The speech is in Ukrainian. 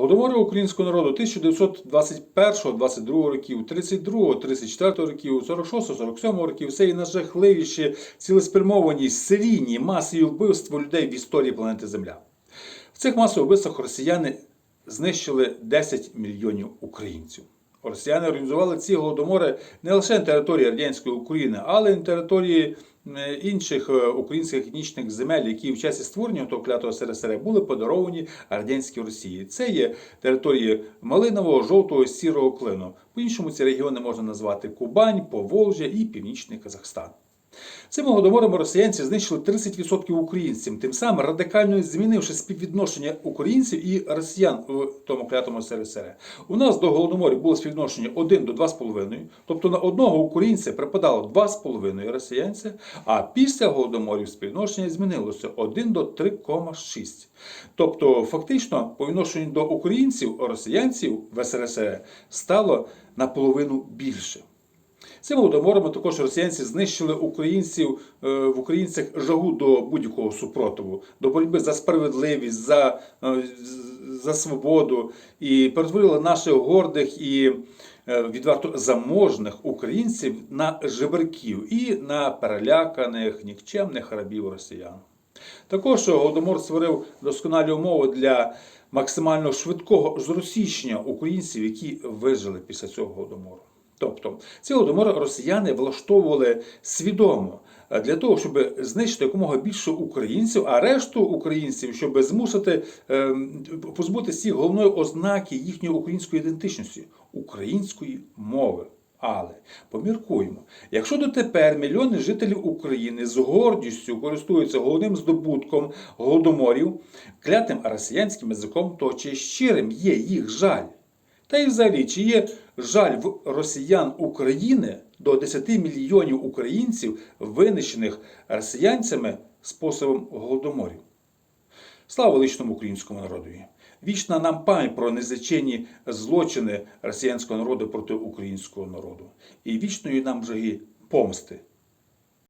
Голодомори українського народу 1921-22 років, 32-34 років, 46-47 років це і найжахливіші цілеспрямовані серійні масові вбивства людей в історії планети Земля. В цих масових вбивствах росіяни знищили 10 мільйонів українців. Росіяни організували ці голодомори не лише на території радянської України, але й на території інших е, українських етнічних земель, які в часі створення того клятого СРСР були подаровані радянській Росії. Це є території Малинового, жовтого, сірого клину. По-іншому ці регіони можна назвати Кубань, Поволжя і Північний Казахстан. Цими голодоморами росіянці знищили 30% українців, тим самим радикально змінивши співвідношення українців і росіян в тому клятому СРСР. У нас до голодоморів було співвідношення 1 до 2,5, тобто на одного українця припадало 2,5 росіянця, а після голодоморів співвідношення змінилося 1 до 3,6. Тобто, фактично, по відношенню до українців, росіянців в СРСР стало наполовину більше. Цими голодоморами також росіянці знищили українців е, в українцях жагу до будь-якого супротиву, до боротьби за справедливість, за, е, за свободу і перетворили наших гордих і е, відверто заможних українців на жебраків і на переляканих нікчемних рабів росіян. Також голодомор створив досконалі умови для максимально швидкого зросійщення українців, які вижили після цього голодомору. Тобто ці голодомори росіяни влаштовували свідомо е, для того, щоб знищити якомога більше українців, а решту українців, щоб змусити е, позбутися головної ознаки їхньої української ідентичності української мови. Але поміркуємо, якщо дотепер мільйони жителів України з гордістю користуються головним здобутком голодоморів, клятим росіянським язиком, то чи щирим є їх жаль? Та й взагалі, чи є жаль в росіян України до 10 мільйонів українців, винищених росіянцями способом голодоморів? Слава величному українському народові! Вічна нам пам'ять про незліченні злочини росіянського народу проти українського народу. І вічної нам жаги помсти